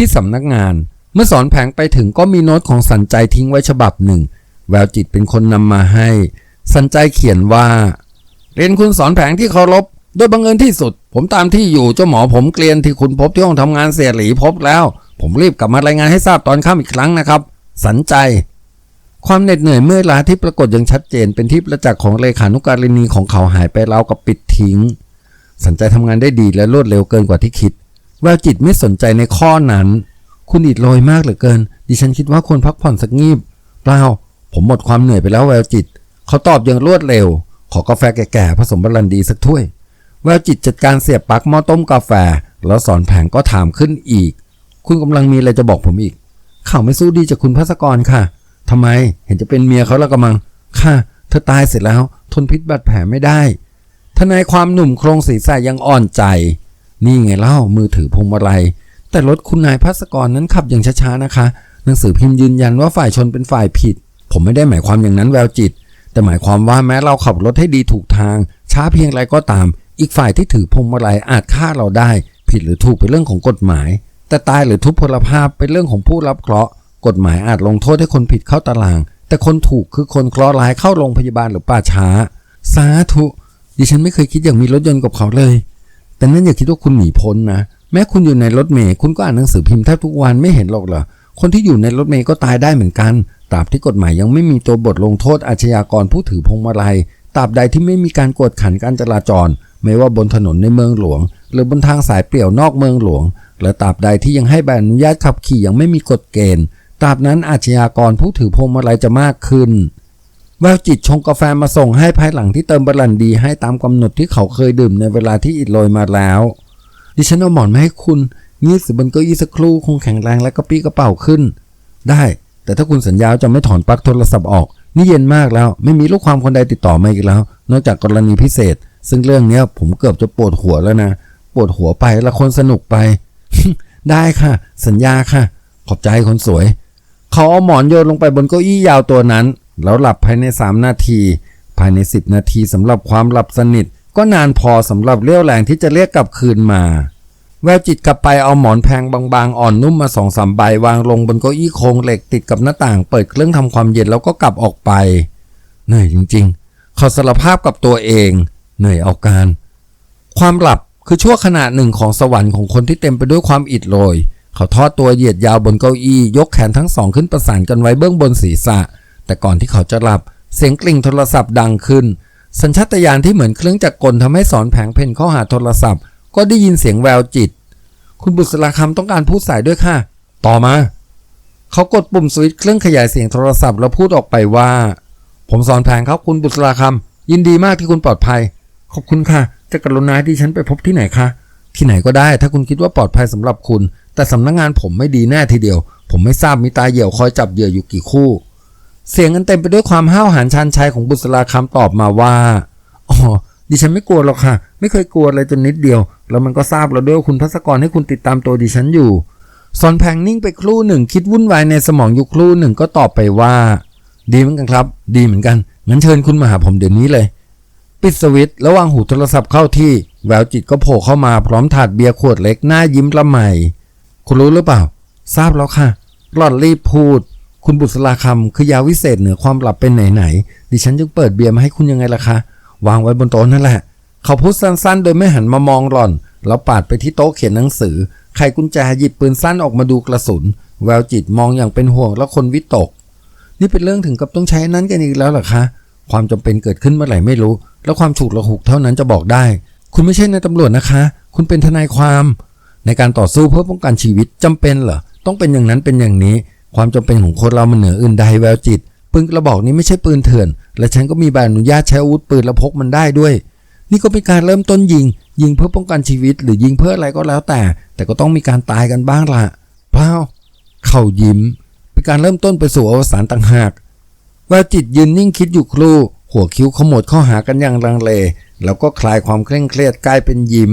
ที่สำนักงาน เมื่อสอนแผงไปถึงก็มีโน้ตของสันใจทิ้งไว้ฉบับหนึ่ง แววจิตเป็นคนนำมาให้ สันใจเขียนว่า เรียนคุณสอนแผงที่เคารพโดยบังเอิญที่สุด ผมตามที่อยู่เจ้าหมอผมเกลียนที่คุณพบที่ห้องทำงานเสียหลีพบแล้ว ผมรีบกลับมารายงานให้ทราบตอนค่ำอีกครั้งนะครับ สันใจ ความเหน็ดเหนื่อยเมื่อลาที่ปรากฏอย่างชัดเจน เป็นที่ประจักษ์ของเลขานุการินีของเขาหายไปราวกับปิดทิ้ง สันใจทำงานได้ดีและรวดเร็วเกินกว่าที่คิด แววจิตไม่สนใจในข้อนั้น คุณอิดโรยมากเหลือเกิน ดิฉันคิดว่าควรพักผ่อนสักงีบ เปล่า ผมหมดความเหนื่อยไปแล้วแววจิต เขาตอบอย่างรวดเร็ว ขอกาแฟแก่ๆผสมบรันดีสักถ้วย แววจิตจัดการเสียบปลั๊กหม้อต้มกาแฟ แล้วสอนแผงก็ถามขึ้นอีก คุณกำลังมีอะไรจะบอกผมอีก ข่าวไม่สู้ดีจากคุณพัสกรค่ะทำไมเห็นจะเป็นเมียเขาแล้วกำลัง ค่ะ เธอตายเสร็จแล้ว ทนพิษบาดแผลไม่ได้ทนายความหนุ่มโครงศีรษะยังอ่อนใจ นี่ไงเล่ามือถือพวงมาลัย แต่รถคุณนายพัสกรนั้นขับอย่างช้าๆนะคะ หนังสือพิมพ์ยืนยันว่าฝ่ายชนเป็นฝ่ายผิด ผมไม่ได้หมายความอย่างนั้นแววจิต แต่หมายความว่าแม้เราขับรถให้ดีถูกทาง ช้าเพียงไรก็ตาม อีกฝ่ายที่ถือพวงมาลัยอาจฆ่าเราได้ ผิดหรือถูกเป็นเรื่องของกฎหมาย แต่ตายหรือทุพพลภาพเป็นเรื่องของผู้รับเคราะห์กฎหมายอาจลงโทษให้คนผิดเข้าตาราง แต่คนถูกคือคนเคราะห์ร้ายเข้าโรงพยาบาลหรือป่าช้า สาธุ ดิฉันไม่เคยคิดอย่างมีรถยนต์กับเขาเลย แต่นั่นอย่าคิดว่าคุณหนีพ้นนะ แม้คุณอยู่ในรถเมล์คุณก็อ่านหนังสือพิมพ์แทบทุกวันไม่เห็นหรอกเหรอ คนที่อยู่ในรถเมล์ก็ตายได้เหมือนกัน ตราบที่กฎหมายยังไม่มีตัวบทลงโทษอาชญากรผู้ถือพวงมาลัย ตราบใดที่ไม่มีการกวดขันการจราจร ไม่ว่าบนถนนในเมืองหลวง หรือบนทางสายเปลี่ยวนอกเมืองหลวง และตราบใดที่ยังให้ใบอนุญาตขับขี่ยังไม่มีกฎเกณฑ์ ตราบนั้นอาชญากรผู้ถือพวงมาลัยจะมากขึ้น แววจิตชงกาแฟมาส่งให้ภายหลังที่เติมบรันดีให้ตามกำหนดที่เขาเคยดื่มในเวลาที่อิดโรยมาแล้ว ดิฉันเอาหมอนมาให้คุณงีบสิบนเก้าอี้สักครู่คงแข็งแรงและกระปี้กระเป๋าขึ้น ได้ แต่ถ้าคุณสัญญาว่าจะไม่ถอนปลั๊กโทรศัพท์ออก นี่เย็นมากแล้ว ไม่มีลูกความคนใดติดต่อมาอีกแล้ว นอกจากกรณีพิเศษ ซึ่งเรื่องเนี้ยผมเกือบจะปวดหัวแล้วนะปวดหัวไปละคนสนุกไป ได้ค่ะ สัญญาค่ะ ขอบใจคนสวย เขาเอาหมอนโยนลงไปบนเก้าอี้ยาวตัวนั้น แล้วหลับภายใน 3 นาที ภายใน 10 นาทีสำหรับความหลับสนิท ก็นานพอสำหรับเรี่ยวแรงที่จะเรียกกลับคืนมา แววจิตกลับไปเอาหมอนแพงบางๆ อ่อนนุ่มมาสองสามใบวางลงบนเก้าอี้โครงเหล็กติดกับหน้าต่าง เปิดเครื่องทำความเย็นแล้วก็กลับออกไปเหนื่อยจริงๆเขาสารภาพกับตัวเอง เหนื่อยเอาการ ความหลับคือชั่วขณะหนึ่งของสวรรค์ของคนที่เต็มไปด้วยความอิดโรยเขาทอดตัวเหยียดยาวบนเก้าอี้ ยกแขนทั้งสองขึ้นประสานกันไว้เบื้องบนศีรษะ แต่ก่อนที่เขาจะหลับ เสียงกลิ่งโทรศัพท์ดังขึ้น สัญชาตญาณที่เหมือนเครื่องจักรกลทำให้สอนแผงเพนเข้าหาโทรศัพท์ ก็ได้ยินเสียงแววจิต คุณบุษราคำต้องการพูดสายด้วยค่ะ ต่อมา เขากดปุ่มสวิตช์เครื่องขยายเสียงโทรศัพท์แล้วพูดออกไปว่า ผมสอนแผงครับคุณบุษราคำยินดีมากที่คุณปลอดภัย ขอบคุณค่ะ จะกรุณาให้ดิฉันไปพบที่ไหนคะที่ไหนก็ได้ ถ้าคุณคิดว่าปลอดภัยสำหรับคุณ แต่สำนักงานผมไม่ดีแน่ทีเดียว ผมไม่ทราบมีตาเหี่ยวคอยจับเหยื่ออยู่กี่คู่ เสียงอันเต็มไปด้วยความห้าวหาญชันชัยของบุษราคำตอบมาว่า อ๋อ ดิฉันไม่กลัวหรอกค่ะ ไม่เคยกลัวเลยจนนิดเดียว แล้วมันก็ทราบแล้วด้วยคุณพัสกรให้คุณติดตามตัวดิฉันอยู่ซอนแพงนิ่งไปครู่หนึ่งคิดวุ่นวายในสมองอยู่ครู่หนึ่งก็ตอบไปว่า ดีเหมือนกันครับ ดีเหมือนกัน งั้นเชิญคุณมาหาผมเดี๋ยวนี้เลย ปิดสวิตช์แล้ววางหูโทรศัพท์เข้าที่ แววจิตก็โผล่เข้ามาพร้อมถาดเบียร์ขวดเล็กหน้ายิ้มละไมคุณรู้หรือเปล่า ทราบแล้วค่ะหลอนรีบพูด คุณบุษราคำคือยาวิเศษเหนือความหลับเป็นไหนๆดิฉันจึงเปิดเบียร์มาให้คุณยังไงล่ะคะ วางไว้บนโต๊ะนั่นแหละ เขาพูดสั้นๆ โดยไม่หันมามองหล่อน แล้วปาดไปที่โต๊ะเขียนหนังสือ ไขกุญแจหยิบปืนสั้นออกมาดูกระสุน แววจิตมองอย่างเป็นห่วงและคนวิตก นี่เป็นเรื่องถึงกับต้องใช้นั้นกันอีกแล้วหรอคะ ความจำเป็นเกิดขึ้นเมื่อไหร่ไม่รู้ แล้วความฉุกละหุกเท่านั้นจะบอกได้ คุณไม่ใช่นายตำรวจนะคะ คุณเป็นทนายความ ในการต่อสู้เพื่อป้องกันชีวิตจำเป็นเหรอ ต้องเป็นอย่างนั้นเป็นอย่างนี้ ความจำเป็นของคนเรามันเหนืออื่นใดแววจิต ปืนกระบอกนี้ไม่ใช่ปืนเถื่อน และฉันก็มีใบอนุญาตใช้อาวุธปืนและพกมันได้ด้วย นี่ก็เป็นการเริ่มต้นยิง ยิงเพื่อป้องกันชีวิต หรือยิงเพื่ออะไรก็แล้วแต่ แต่ก็ต้องมีการตายกันบ้างล่ะเปล่าเข่ายิ้ม เป็นการเริ่มต้นไปสู่อวสานต่างหากแววจิตยืนนิ่งคิดอยู่ครู่ หัวคิ้วขมวดเข้าหากันอย่างลังเล แล้วก็คลายความเคร่งเครียดกลายเป็นยิ้ม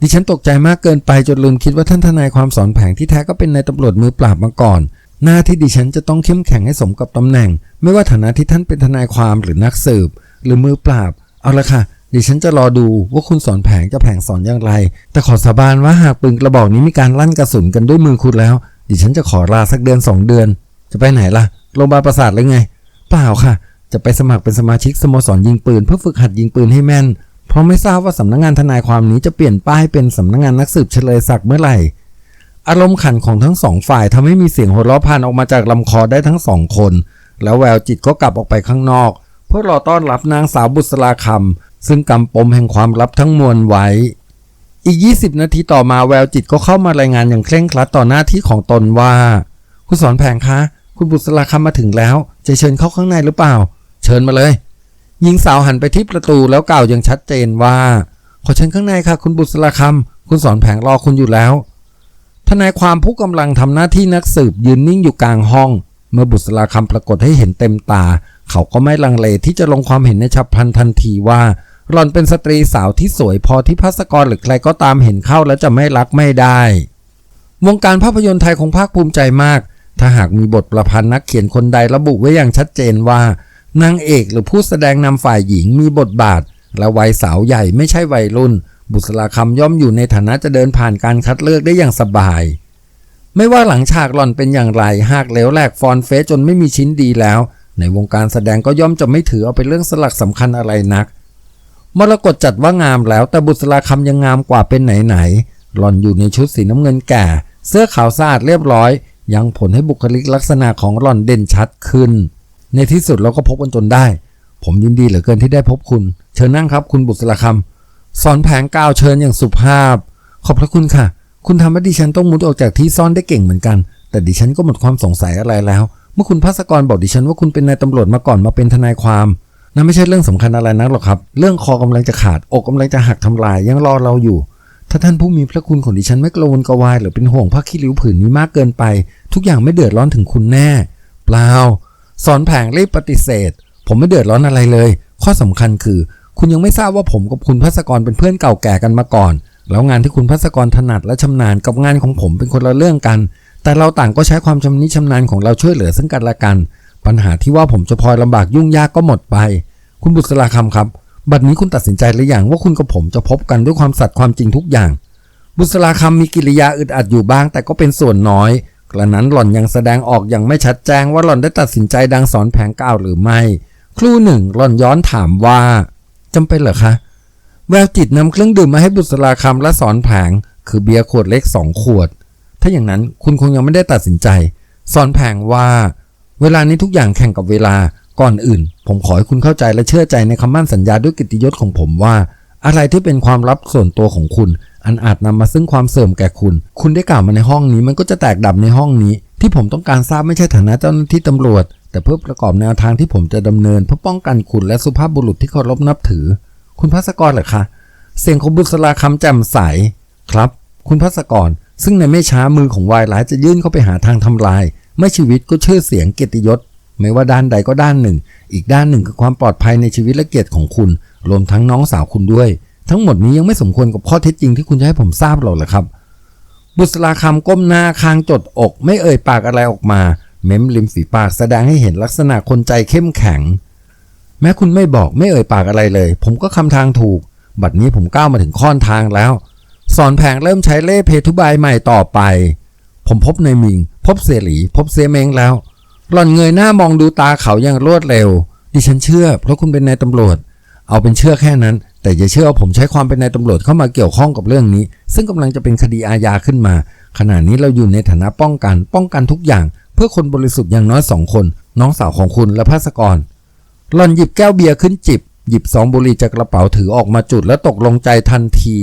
ดิฉันตกใจมากเกินไปจนลืมคิดว่าท่านทนายความสอนแผงที่แท้ก็เป็นนายตำรวจมือปราบมาก่อน หน้าที่ดิฉันจะต้องเข้มแข็งให้สมกับตำแหน่ง ไม่ว่าฐานะที่ท่านเป็นทนายความหรือนักสืบ หรือมือปราบ เอาละค่ะ ดิฉันจะรอดูว่าคุณสอนแผงจะแผงสอนอย่างไร แต่ขอสาบานว่าหากปืนกระบอกนี้มีการลั่นกระสุนกันด้วยมือคุณแล้ว ดิฉันจะขอลาสักเดือนสองเดือน จะไปไหนล่ะโรงพยาบาลประสาทหรือไง เปล่าค่ะ จะไปสมัครเป็นสมาชิกสโมสรยิงปืนเพื่อฝึกหัดยิงปืนให้แม่น เพราะไม่ทราบว่าสำนักงานทนายความนี้จะเปลี่ยนป้ายเป็นสำนักงานนักสืบเฉลยศักดิ์เมื่อไหร่ อารมณ์ขันของทั้งสองฝ่ายทำให้มีเสียงหัวเราะผ่านออกมาจากลำคอได้ทั้งสองคน แล้วแววจิตก็กลับออกไปข้างนอก เพื่อรอต้อนรับนางสาวบุษราคำซึ่งกำปมแห่งความลับทั้งมวลไว้ อีก 20 นาทีต่อมาแววจิตก็เข้ามารายงานอย่างเคร่งครัดต่อหน้าที่ของตนว่า คุณสอนแผงคะ คุณบุษราคำมาถึงแล้ว จะเชิญเข้าข้างในหรือเปล่า เชิญมาเลยหญิงสาวหันไปที่ประตูแล้วกล่าวอย่างชัดเจนว่า ขอเชิญข้างในค่ะ คุณบุษราคำคุณสอนแผงรอคุณอยู่แล้ว ทนายความผู้กำลังทำหน้าที่นักสืบยืนนิ่งอยู่กลางห้อง เมื่อบุษราคำปรากฏให้เห็นเต็มตา เขาก็ไม่ลังเลที่จะลงความเห็นในฉับพลันทันทีว่าหล่อนเป็นสตรีสาวที่สวยพอที่พัสกรหรือใครก็ตามเห็นเข้าแล้วจะไม่รักไม่ได้ วงการภาพยนตร์ไทยคงภาคภูมิใจมาก ถ้าหากมีบทประพันธ์นักเขียนคนใดระบุไว้อย่างชัดเจนว่านางเอกหรือผู้แสดงนำฝ่ายหญิงมีบทบาท และวัยสาวใหญ่ไม่ใช่วัยรุ่น บุษราคำย่อมอยู่ในฐานะจะเดินผ่านการคัดเลือกได้อย่างสบาย ไม่ว่าหลังฉากหล่อนเป็นอย่างไร หากเหลวแหลกฟอนเฟสจนไม่มีชิ้นดีแล้ว ในวงการแสดงก็ย่อมจะไม่ถือเอาเป็นเรื่องสลักสำคัญอะไรนัก มรกตจัดว่างามแล้วแต่บุษราคำยังงามกว่าเป็นไหนๆหล่อนอยู่ในชุดสีน้ำเงินแก่ เสื้อขาวสะอาดเรียบร้อย ยังผลให้บุคลิกลักษณะของหล่อนเด่นชัดขึ้น ในที่สุดเราก็พบกันจนได้ ผมยินดีเหลือเกินที่ได้พบคุณ เชิญนั่งครับคุณบุษราคำ สอนแผงก้าวเชิญอย่างสุภาพ ขอบพระคุณค่ะ คุณทำให้ดิฉันต้องมุดออกจากที่ซ่อนได้เก่งเหมือนกัน แต่ดิฉันก็หมดความสงสัยอะไรแล้ว เมื่อคุณพัสกรบอกดิฉันว่าคุณเป็นนายตำรวจมาก่อนมาเป็นทนายความนั่นไม่ใช่เรื่องสำคัญอะไรนักหรอกครับ เรื่องคอกำลังจะขาด อกกำลังจะหักทำลายยังรอเราอยู่ ถ้าท่านผู้มีพระคุณของดิฉันไม่กระวนกระวาย หรือเป็นห่วงผ้าขี้ริ้วผืนนี้มากเกินไป ทุกอย่างไม่เดือดร้อนถึงคุณแน่ เปล่า สอนแผงรีบปฏิเสธ ผมไม่เดือดร้อนอะไรเลย ข้อสำคัญคือ คุณยังไม่ทราบว่าผมกับคุณพัสกรเป็นเพื่อนเก่าแก่กันมาก่อน แล้วงานที่คุณพัสกรถนัดและชำนาญกับงานของผมเป็นคนละเรื่องกัน แต่เราต่างก็ใช้ความชำนิชำนาญของเราช่วยเหลือซึ่งกันและกัน ปัญหาที่ว่าผมจะพลอยลำบากยุ่งยากก็หมดไป คุณบุษราคำครับ บัดนี้คุณตัดสินใจหรือยังว่าคุณกับผมจะพบกันด้วยความสัตย์ความจริงทุกอย่าง บุษราคำมีกิริยาอึดอัดอยู่บ้าง แต่ก็เป็นส่วนน้อยกระนั้นหล่อนยังแสดงออกอย่างไม่ชัดแจ้งว่าหล่อนได้ตัดสินใจดังสอนแผงก้าวหรือไม่ ครู่หนึ่งหล่อนย้อนถามว่า จำเป็นเหรอคะ แววจิตนำเครื่องดื่มมาให้บุษราคำและสอนแผงคือเบียร์ขวดเล็กสองขวด ถ้าอย่างนั้นคุณคงยังไม่ได้ตัดสินใจ สอนแผงว่า เวลานี้ทุกอย่างแข่งกับเวลาก่อนอื่น ผมขอให้คุณเข้าใจและเชื่อใจในคำมั่นสัญญาด้วยกิตติยศของผมว่า อะไรที่เป็นความลับส่วนตัวของคุณ อันอาจนำมาซึ่งความเสื่อมแก่คุณ คุณได้กล่าวมาในห้องนี้มันก็จะแตกดับในห้องนี้ ที่ผมต้องการทราบไม่ใช่ฐานะเจ้าหน้าที่ตำรวจ แต่เพื่อประกอบแนวทางที่ผมจะดำเนินเพื่อป้องกันคุณและสุภาพบุรุษที่เคารพนับถือ คุณพัสกรเหรอคะ เสียงของบุษราคำแจ่มใส ครับ คุณพัสกร ซึ่งในไม่ช้ามือของวายร้ายจะยื่นเข้าไปหาทางทำลาย ไม่ชีวิตก็ชื่อเสียงเกียรติยศ ไม่ว่าด้านใดก็ด้านหนึ่ง อีกด้านหนึ่งคือความปลอดภัยในชีวิตและเกียรติของคุณ รวมทั้งน้องสาวคุณด้วย ทั้งหมดนี้ยังไม่สมควรกับข้อเท็จจริงที่คุณจะให้ผมทราบหรอกเหรอครับบุษราคำก้มหน้าคางจดอก ไม่เอ่ยปากอะไรออกมา เม้มริมฝีปากแสดงให้เห็นลักษณะคนใจเข้มแข็ง แม้คุณไม่บอกไม่เอ่ยปากอะไรเลย ผมก็คำทางถูก บัดนี้ผมก้าวมาถึงค่อนทางแล้ว สอนแผงเริ่มใช้เล่เพทุบายใหม่ต่อไป ผมพบในายมิง พบเสรีพบเซเมงแล้ว หล่อนเงยหน้ามองดูตาเขาอย่างรวดเร็ว ดิฉันเชื่อ เพราะคุณเป็นนายตำรวจ เอาเป็นเชื่อแค่นั้น แต่อย่าเชื่อว่าผมใช้ความเป็นนายตำรวจเข้ามาเกี่ยวข้องกับเรื่องนี้ ซึ่งกำลังจะเป็นคดีอาญาขึ้นมาขณะนี้เราอยู่ในฐานะป้องกัน ป้องกันทุกอย่าง เพื่อคนบริสุทธิ์อย่างน้อยสองคน น้องสาวของคุณและภาสกร หล่อนหยิบแก้วเบียร์ขึ้นจิบ หยิบซองบุหรี่จากกระเป๋าถือออกมาจุดแล้วตกลงใจทันที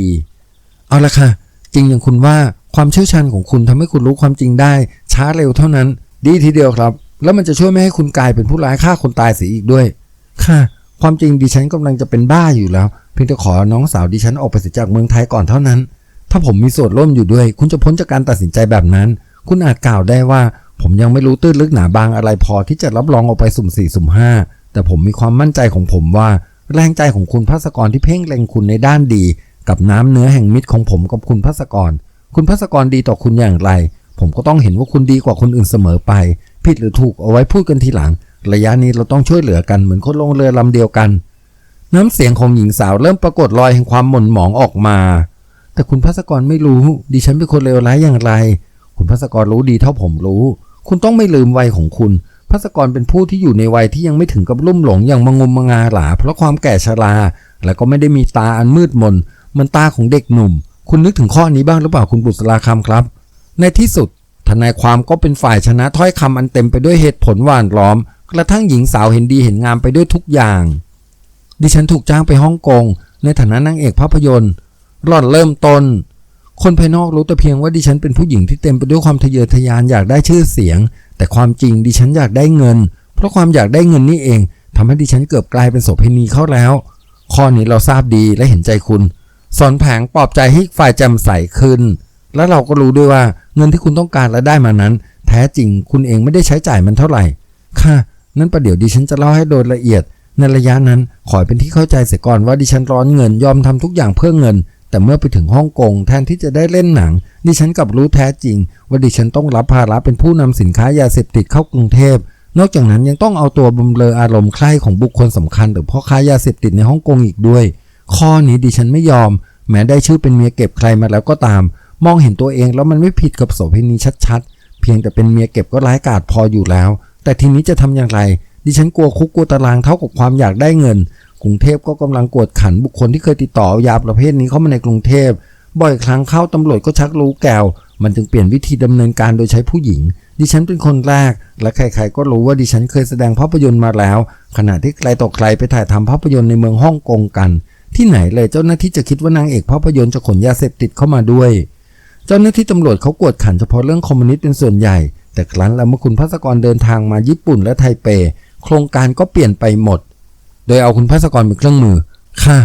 เอาละค่ะ จริงอย่างคุณว่าความเชี่ยวชาญของคุณทำให้คุณรู้ความจริงได้ ช้าเร็วเท่านั้น ดีทีเดียวครับ แล้วมันจะช่วยไม่ให้คุณกลายเป็นผู้ร้ายฆ่าคนตายเสียอีกด้วย ค่ะ ความจริงดิฉันกำลังจะเป็นบ้าอยู่แล้ว เพียงแต่ขอน้องสาวดิฉันออกไปเสียจากเมืองไทยก่อนเท่านั้น ถ้าผมมีส่วนร่วมอยู่ด้วย คุณจะพ้นจากการตัดสินใจแบบนั้น คุณอาจกล่าวได้ว่า ผมยังไม่รู้ตื้นลึกหนาบางอะไรพอที่จะรับรองออกไปสุ่มสี่สุ่มห้าแต่ผมมีความมั่นใจของผมว่า แรงใจของคุณพัสกรที่เพ่งเล็งคุณในด้านดี กับน้ำเนื้อแห่งมิตรของผมกับคุณพัสกร คุณพัสกรดีต่อคุณอย่างไร ผมก็ต้องเห็นว่าคุณดีกว่าคนอื่นเสมอไป ผิดหรือถูกเอาไว้พูดกันทีหลัง ระยะนี้เราต้องช่วยเหลือกันเหมือนคนลงเรือลำเดียวกัน น้ำเสียงของหญิงสาวเริ่มปรากฏรอยแห่งความหม่นหมองออกมา แต่คุณพัสกรไม่รู้ดิฉันเป็นคนเลวร้ายอย่างไร คุณพัสกรรู้ดีเท่าผมรู้ คุณต้องไม่ลืมวัยของคุณพัสกรเป็นผู้ที่อยู่ในวัยที่ยังไม่ถึงกับลุ่มหลงอย่างมงมมงาหลา เพราะความแก่ชรา และก็ไม่ได้มีตาอันมืดมนเหมันตาของเด็กหนุ่ม คุณนึกถึงข้อนี้บ้างหรือเปล่าคุณบุษราคำครับ ในที่สุดทนายความก็เป็นฝ่ายชนะถ้อยคำอันเต็มไปด้วยเหตุผลหวานล้อม กระทั่งหญิงสาวเห็นดีเห็นงามไปด้วยทุกอย่าง ดิฉันถูกจ้างไปฮ่องกงในฐานะนางเอกภาพยนตร์หล่อนเริ่มต้น คนภายนอกรู้แต่เพียงว่าดิฉันเป็นผู้หญิงที่เต็มไปด้วยความทะเยอทะยานอยากได้ชื่อเสียง แต่ความจริงดิฉันอยากได้เงิน เพราะความอยากได้เงินนี่เองทำให้ดิฉันเกือบกลายเป็นโสเภณีเข้าแล้ว ข้อนี้เราทราบดีและเห็นใจคุณ สอนแผงปลอบใจให้ฝ่ายแจ่มใสขึ้น แล้วเราก็รู้ด้วยว่าเงินที่คุณต้องการและได้มานั้น แท้จริงคุณเองไม่ได้ใช้จ่ายมันเท่าไหร่ ค่ะ นั่นประเดี๋ยวดิฉันจะเล่าให้โดยละเอียดในระยะนั้นขอเป็นที่เข้าใจเสียก่อนว่าดิฉันร้อนเงินยอมทำทุกอย่างเพื่อเงิน แต่เมื่อไปถึงฮ่องกงแทนที่จะได้เล่นหนัง ดิฉันกลับรู้แท้จริง ว่าดิฉันต้องรับภาระเป็นผู้นำสินค้ายาเสพติดเข้ากรุงเทพ นอกจากนั้นยังต้องเอาตัวบำเรออารมณ์ใคร่ของบุคคลสำคัญหรือพ่อค้ายาเสพติดในฮ่องกงอีกด้วย ข้อนี้ดิฉันไม่ยอม แม้ได้ชื่อเป็นเมียเก็บใครมาแล้วก็ตาม มองเห็นตัวเองแล้วมันไม่ผิดกับโสเภณีชัดๆ เพียงแต่เป็นเมียเก็บก็ร้ายกาจพออยู่แล้ว แต่ทีนี้จะทำอย่างไร ดิฉันกลัวคุกกลัวตารางเท่ากับความอยากได้เงิน กรุงเทพก็กำลังกวดขันบุคคลที่เคยติดต่ออยาประเภทนี้เข้ามาในกรุงเทพ บ่อยครั้งเข้าตำรวจก็ชักรู้แกวมันจึงเปลี่ยนวิธีดำเนินการโดยใช้ผู้หญิง ดิฉันเป็นคนแรก และใครๆก็รู้ว่าดิฉันเคยแสดงภาพยนตร์มาแล้ว ขณะที่ใครต่อใครไปถ่ายทำภาพยนตร์ในเมืองฮ่องกงกัน ที่ไหนเลยเจ้าหน้าที่จะคิดว่านางเอกภาพยนตร์จะขนยาเสพติดเข้ามาด้วยเจ้าหน้าที่ตำรวจเขากวดขันเฉพาะเรื่องคอมมิวนิสต์เป็นส่วนใหญ่ แต่ครั้นแล้วเมื่อคุณพัสกรเดินทางมาญี่ปุ่นและไทเป โครงการก็เปลี่ยนไปหมด โดยเอาคุณพัสกรเป็นเครื่องมือ ค่ะ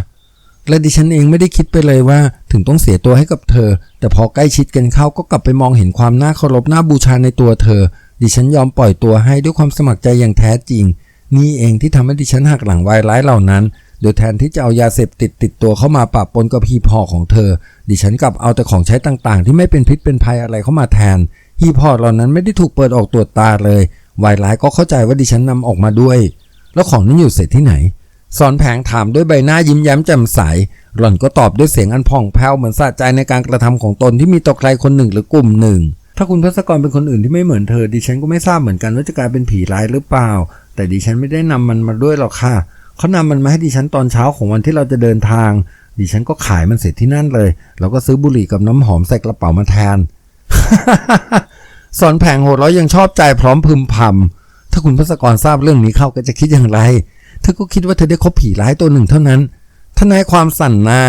และดิฉันเองไม่ได้คิดไปเลยว่า ถึงต้องเสียตัวให้กับเธอ แต่พอใกล้ชิดกันเข้าก็กลับไปมองเห็นความน่าเคารพน่าบูชาในตัวเธอ ดิฉันยอมปล่อยตัวให้ด้วยความสมัครใจอย่างแท้จริง นี่เองที่ทำให้ดิฉันหักหลังวายร้ายเหล่านั้น โดยแทนที่จะเอายาเสพติดติดตัวเข้ามาปะปนกับฮีพอของเธอ ดิฉันกลับเอาแต่ของใช้ต่างๆ ที่ไม่เป็นพิษเป็นภัยอะไรเข้ามาแทนฮีพอเหล่านั้นไม่ได้ถูกเปิดออกตรวจตาเลยวายร้ายก็เข้าใจว่าดิฉันนำออกมาด้วย แล้วของนั้นอยู่เสร็จที่ไหน สอนแผงถามด้วยใบหน้ายิ้มแย้มแจ่มใส หล่อนก็ตอบด้วยเสียงอันผ่องแผ้วเหมือนสะใจในการกระทำของตนที่มีต่อใครคนหนึ่งหรือกลุ่มหนึ่ง ถ้าคุณพัสกรเป็นคนอื่นที่ไม่เหมือนเธอดิฉันก็ไม่ทราบเหมือนกันว่าจะกลายเป็นผีร้ายหรือเปล่า แต่ดิฉันไม่ได้นำมันมาด้วยหรอกค่ะเขานำมันมาให้ดิฉันตอนเช้าของวันที่เราจะเดินทาง ดิฉันก็ขายมันเสร็จที่นั่นเลย แล้วก็ซื้อบุหรี่กับน้ำหอมใส่กระเป๋ามาแทน สอนแผงโหดร้อยยังชอบใจพร้อมพึมพำ ถ้าคุณพัสกรทราบเรื่องนี้เข้าก็จะคิดอย่างไร เธอก็คิดว่าเธอได้คบผีร้ายตัวหนึ่งเท่านั้น ทนายความสั่นหน้า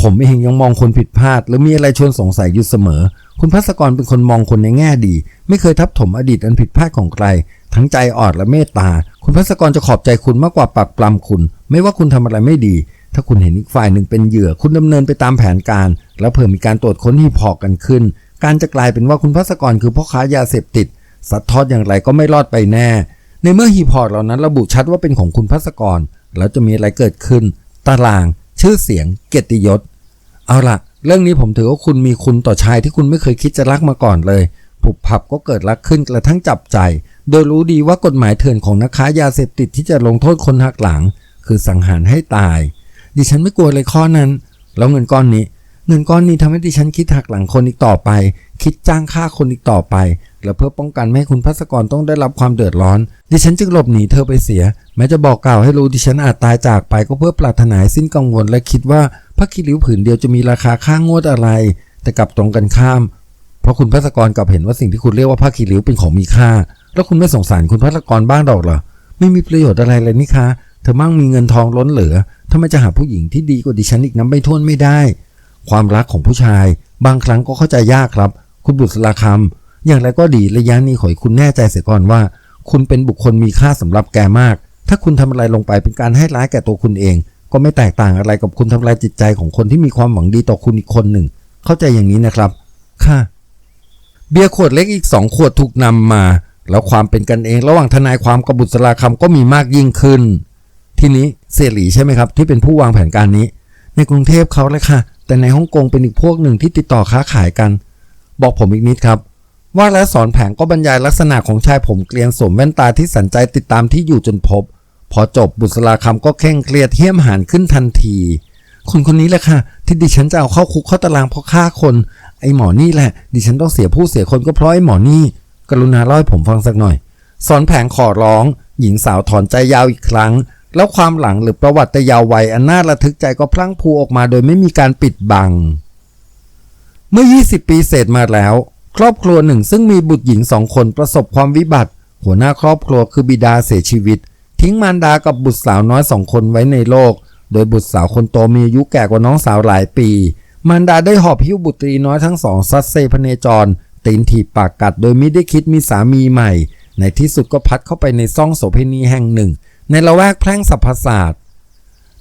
ผมเองยังมองคนผิดพลาดหรือมีอะไรชวนสงสัยอยู่เสมอ คุณพัสกรเป็นคนมองคนในแง่ดี ไม่เคยทับถมอดีตอันผิดพลาดของใคร ทั้งใจอ่อนและเมตตา คุณพัสกรจะขอบใจคุณมากกว่าปรับปรามคุณ ไม่ว่าคุณทำอะไรไม่ดี ถ้าคุณเห็นอีกฝ่ายหนึ่งเป็นเหยื่อ คุณดำเนินไปตามแผนการ แล้วเพิ่มมีการตรวจค้นหีบหอกกันขึ้น การจะกลายเป็นว่าคุณพัสกรคือพ่อค้ายาเสพติด สัดทอดอย่างไรก็ไม่รอดไปแน่ ในเมื่อฮีพอร์ตเหล่านั้นระบุชัดว่าเป็นของคุณพัสกร แล้วจะมีอะไรเกิดขึ้น ตาราง ชื่อเสียง เกียรติยศ เอาละเรื่องนี้ผมถือว่าคุณมีคุณต่อชายที่คุณไม่เคยคิดจะรักมาก่อนเลย ผุบผับก็เกิดรักขึ้นกระทั่งจับใจ โดยรู้ดีว่ากฎหมายเถื่อนของนักค้ายาเสพติดที่จะลงโทษคนหักหลัง คือสังหารให้ตาย ดิฉันไม่กลัวเลยข้อนั้น แล้วเงินก้อนนี้เงินก้อนนี้ทำให้ดิฉันคิดหักหลังคนอีกต่อไป คิดจ้างฆ่าคนอีกต่อไป และเพื่อป้องกันไม่ให้คุณพัสกรต้องได้รับความเดือดร้อน ดิฉันจึงหลบหนีเธอไปเสีย แม้จะบอกกล่าวให้รู้ดิฉันอาจตายจากไปก็เพื่อปรารถนาสิ้นกังวลและคิดว่าผ้าคีริ้วผืนเดียวจะมีราคาค่างวดอะไร แต่กลับตรงกันข้าม เพราะคุณพัสกรกลับเห็นว่าสิ่งที่คุณเรียกว่าผ้าคีริ้วเป็นของมีค่า แล้วคุณไม่สงสารคุณพัสกรบ้างดอกเหรอไม่มีประโยชน์อะไรเลยนี่คะเธอมั่งมีเงินทองล้นเหลือทำไมจะหาผู้หญิงที่ดีกว่าดิฉันอีกน้ำไม่ท้วนไม่ได้ ความรักของผู้ชาย บางครั้งก็เข้าใจยากครับ คุณบุษราคำ อย่างไรก็ดีระยะนี้ขอให้คุณแน่ใจเสียก่อนว่า คุณเป็นบุคคลมีค่าสำหรับแกมาก ถ้าคุณทำอะไรลงไปเป็นการให้ร้ายแก่ตัวคุณเอง ก็ไม่แตกต่างอะไรกับคุณทำลายจิตใจของคนที่มีความหวังดีต่อคุณอีกคนหนึ่ง เข้าใจอย่างนี้นะครับ ค่ะ เบียร์ขวดเล็กอีกสองขวดถูกนำมา แล้วความเป็นกันเองระหว่างทนายความกับบุษราคำก็มีมากยิ่งขึ้น ทีนี้เสี่ยหลีใช่ไหมครับ ที่เป็นผู้วางแผนการนี้ ในกรุงเทพเขาเลยค่ะ แต่ในฮ่องกงเป็นอีกพวกหนึ่งที่ติดต่อค้าขายกัน บอกผมอีกนิดครับ ว่าแล้วสอนแผงก็บรรยายลักษณะของชายผมเกลียนสวมแว่นตาที่สันใจติดตามที่อยู่จนพบ พอจบบุษราคำก็เคร่งเครียดเหี้ยมหานขึ้นทันที คนคนนี้แหละค่ะ ที่ดิฉันจะเอาเข้าคุกเข้าตารางเพราะฆ่าคน ไอ้หมอนี่แหละ ดิฉันต้องเสียผู้เสียคนก็เพราะไอ้หมอนี่ กรุณาเล่าให้ผมฟังสักหน่อย สอนแผงขอร้อง หญิงสาวถอนใจยาวอีกครั้ง แล้วความหลังหรือประวัติแต่ยาววัยอันน่าระทึกใจก็พลั้งพูออกมาโดยไม่มีการปิดบัง เมื่อ 20 ปีเศษมาแล้ว ครอบครัวหนึ่งซึ่งมีบุตรหญิงสองคนประสบความวิบัติ หัวหน้าครอบครัวคือบิดาเสียชีวิต ทิ้งมารดากับบุตรสาวน้อยสองคนไว้ในโลก โดยบุตรสาวคนโตมีอายุแก่กว่าน้องสาวหลายปี มารดาได้หอบหิ้วบุตรีน้อยทั้งสองซัดเซพเนจร ตีนถีบปากกัดโดยไม่ได้คิดมีสามีใหม่ ในที่สุดก็พัดเข้าไปในซ่องโสเภณีแห่งหนึ่ง ในละแวกแพร่งสัพพศาสตร์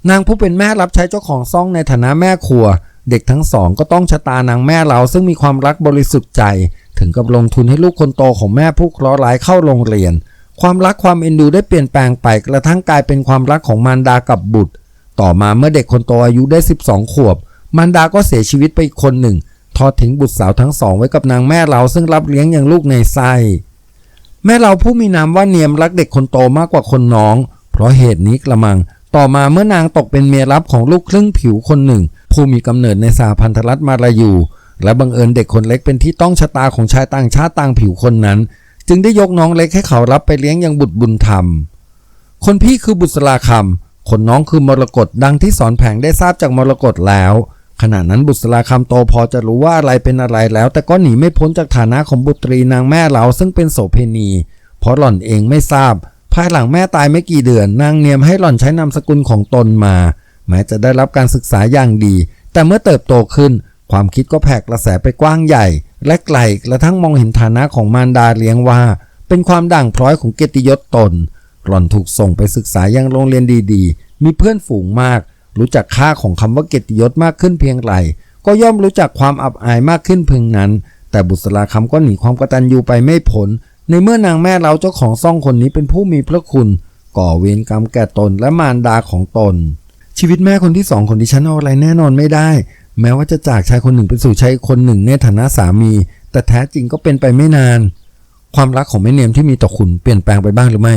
นางผู้เป็นแม่รับใช้เจ้าของซ่องในฐานะแม่ครัว เด็กทั้งสองก็ต้องชะตานางแม่เราซึ่งมีความรักบริสุทธิ์ใจ ถึงกับลงทุนให้ลูกคนโตของแม่ผู้เคราะห์ร้ายเข้าโรงเรียน ความรักความเอ็นดูได้เปลี่ยนแปลงไปกระทั่งกลายเป็นความรักของมารดากับบุตร ต่อมาเมื่อเด็กคนโตอายุได้ 12 ขวบ มารดาก็เสียชีวิตไปอีกคนหนึ่ง ทอดทิ้งบุตรสาวทั้งสองไว้กับนางแม่เราซึ่งรับเลี้ยงอย่างลูกในไส้แม่เราผู้มีนามว่าเนียมรักเด็กคนโตมากกว่าคนน้อง เพราะเหตุนี้กระมัง ต่อมาเมื่อนางตกเป็นเมียรับของลูกครึ่งผิวคนหนึ่ง ผู้มีกำเนิดในสหพันธรัฐมาลายู และบังเอิญเด็กคนเล็กเป็นที่ต้องชะตาของชายต่างชาติต่างผิวคนนั้น จึงได้ยกน้องเล็กให้เขารับไปเลี้ยงอย่างบุตรบุญธรรม คนพี่คือบุษราคำคนน้องคือมรกตดังที่สอนแผงได้ทราบจากมรกตแล้วขณะนั้นบุษราคำโตพอจะรู้ว่าอะไรเป็นอะไรแล้ว แต่ก็หนีไม่พ้นจากฐานะของบุตรีนางแม่เราซึ่งเป็นโสเพณี เพราะหล่อนเองไม่ทราบ ภายหลังแม่ตายไม่กี่เดือนนางเนียมให้หล่อนใช้นามสกุลของตนมา แม้จะได้รับการศึกษาอย่างดี แต่เมื่อเติบโตขึ้น ความคิดก็แผ่กระแสไปกว้างใหญ่ และไกลกระทั่งมองเห็นฐานะของมารดาเลี้ยงว่า เป็นความด่างพร้อยของเกียรติยศตน หล่อนถูกส่งไปศึกษายังโรงเรียนดีๆ มีเพื่อนฝูงมาก รู้จักค่าของคำว่าเกียรติยศมากขึ้นเพียงไรก็ย่อมรู้จักความอับอายมากขึ้นเพียงนั้น แต่บุษราคำก็หนีความกตัญญูไปไม่พ้นในเมื่อนางแม่เราเจ้าของซ่องคนนี้เป็นผู้มีพระคุณ ก่อเวรกรรมแก่ตนและมารดาของตน ชีวิตแม่คนที่สองคนที่ฉันเอาอะไรแน่นอนไม่ได้ แม้ว่าจะจากชายคนหนึ่งไปสู่ชายคนหนึ่งในฐานะสามี แต่แท้จริงก็เป็นไปไม่นาน ความรักของแม่เนียมที่มีต่อคุณเปลี่ยนแปลงไปบ้างหรือไม่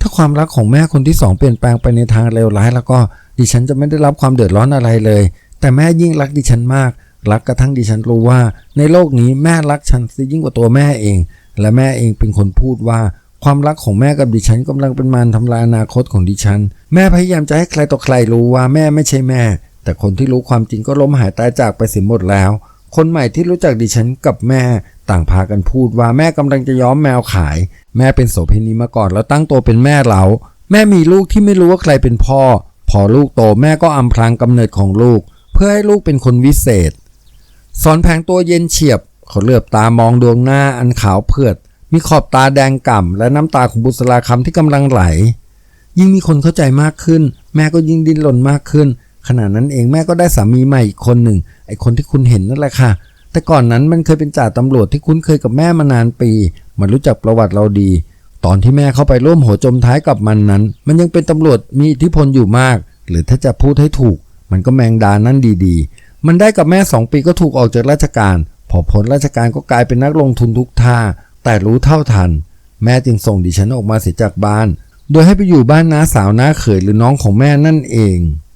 ถ้าความรักของแม่คนที่สองเปลี่ยนแปลงไปในทางเลวร้ายแล้วก็ดิฉันจะไม่ได้รับความเดือดร้อนอะไรเลย แต่แม่ยิ่งรักดิฉันมาก รักกระทั่งดิฉันรู้ว่า ในโลกนี้แม่รักฉันซะยิ่งกว่าตัวแม่เอง และแม่เองเป็นคนพูดว่า ความรักของแม่กับดิฉันกำลังเป็นมารทำลายอนาคตของดิฉัน แม่พยายามจะให้ใครต่อใครรู้ว่าแม่ไม่ใช่แม่ แต่คนที่รู้ความจริงก็ล้มหายตายจากไปเสียหมดแล้ว คนใหม่ที่รู้จักดิฉันกับแม่ต่างพากันพูดว่าแม่กำลังจะย้อมแมวขาย แม่เป็นโสเภณีมาก่อนแล้วตั้งตัวเป็นแม่เราแม่มีลูกที่ไม่รู้ว่าใครเป็นพ่อ พอลูกโตแม่ก็อำพรางกำเนิดของลูก เพื่อให้ลูกเป็นคนวิเศษ สอนแผงตัวเย็นเฉียบเขาเหลือบตามองดวงหน้าอันขาวเผือด มีขอบตาแดงก่ำและน้ำตาของบุษราคำที่กำลังไหล ยิ่งมีคนเข้าใจมากขึ้น แม่ก็ยิ่งดิ้นรนมากขึ้น ขณะนั้นเองแม่ก็ได้สามีใหม่อีกคนหนึ่ง ไอคนที่คุณเห็นนั่นแหละค่ะ แต่ก่อนนั้นมันเคยเป็นจ่าตำรวจที่คุ้นเคยกับแม่มานานปี มันรู้จักประวัติเราดี ตอนที่แม่เข้าไปร่วมหัวจมท้ายกับมันนั้น มันยังเป็นตำรวจมีอิทธิพลอยู่มาก หรือถ้าจะพูดให้ถูก มันก็แมงดานั่นดีๆ มันได้กับแม่สองปีก็ถูกออกจากราชการ พอพ้นราชการก็กลายเป็นนักลงทุนทุกท่า แต่รู้เท่าทัน แม่จึงส่งดิฉันออกมาเสียจากบ้าน โดยให้ไปอยู่บ้านน้าสาวน้าเขยหรือน้องของแม่นั่นเอง